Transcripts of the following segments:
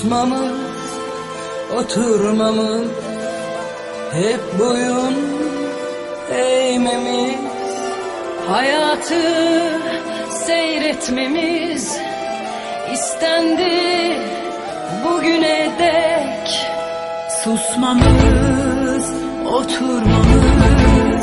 Susmamız, oturmamız, hep boyun eğmemiz, hayatı seyretmemiz istendi bugüne dek. Susmamız, oturmamız,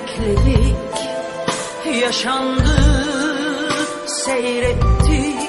bekledik Yaşandı, seyrettik